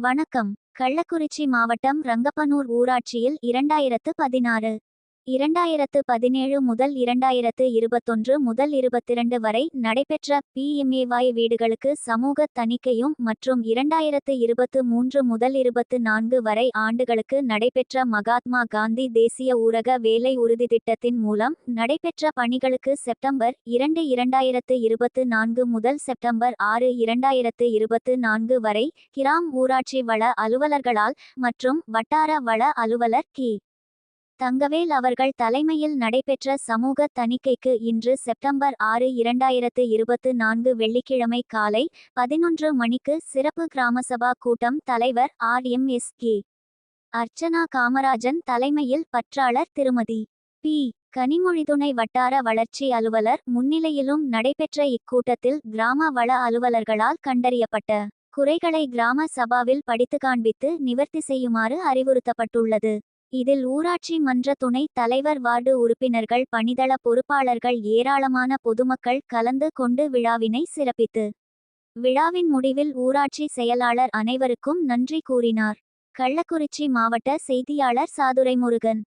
வணக்கம். கள்ளக்குறிச்சி மாவட்டம் ரங்கப்பனூர் ஊராட்சியில் இரண்டாயிரத்து பதினாறு. இரண்டாயிரத்து பதினேழு முதல் இரண்டாயிரத்து இருபத்தொன்று முதல் இருபத்திரண்டு வரை நடைபெற்ற பிஎம்ஏவாய் வீடுகளுக்கு சமூக தணிக்கையும் மற்றும் இரண்டாயிரத்து இருபத்து மூன்று முதல் இருபத்து நான்கு வரை ஆண்டுகளுக்கு நடைபெற்ற மகாத்மா காந்தி தேசிய ஊரக வேலை உறுதி திட்டத்தின் மூலம் நடைபெற்ற பணிகளுக்கு செப்டம்பர் இரண்டு இரண்டாயிரத்து இருபத்து நான்கு முதல் செப்டம்பர் ஆறு இரண்டாயிரத்து இருபத்து நான்கு வரை கிராம் ஊராட்சி வள அலுவலர்களால் மற்றும் வட்டார வள அலுவலர் கி. தங்கவேல் அவர்கள் தலைமையில் நடைபெற்ற சமூக தணிக்கைக்கு இன்று செப்டம்பர் ஆறு இரண்டாயிரத்து இருபத்து நான்கு வெள்ளிக்கிழமை காலை பதினொன்று மணிக்கு சிறப்பு கிராம சபா கூட்டம் தலைவர் R. M. S. K. Archana Kamarajan தலைமையில் பற்றாளர் திருமதி பி. கனிமொழிதுணை வட்டார வளர்ச்சி அலுவலர் முன்னிலையிலும் நடைபெற்ற இக்கூட்டத்தில் கிராம வள அலுவலர்களால் கண்டறியப்பட்ட குறைகளை கிராம சபாவில் படித்து காண்பித்து நிவர்த்தி செய்யுமாறு அறிவுறுத்தப்பட்டுள்ளது. இதில் ஊராட்சி மன்ற துணைத் தலைவர் வார்டு உறுப்பினர்கள் பணிதள பொறுப்பாளர்கள் ஏராளமான பொதுமக்கள் கலந்து கொண்டு விழாவினை சிறப்பித்து விழாவின் முடிவில் ஊராட்சி செயலாளர் அனைவருக்கும் நன்றி கூறினார். கள்ளக்குறிச்சி மாவட்ட செய்தியாளர் சாதுரை முருகன்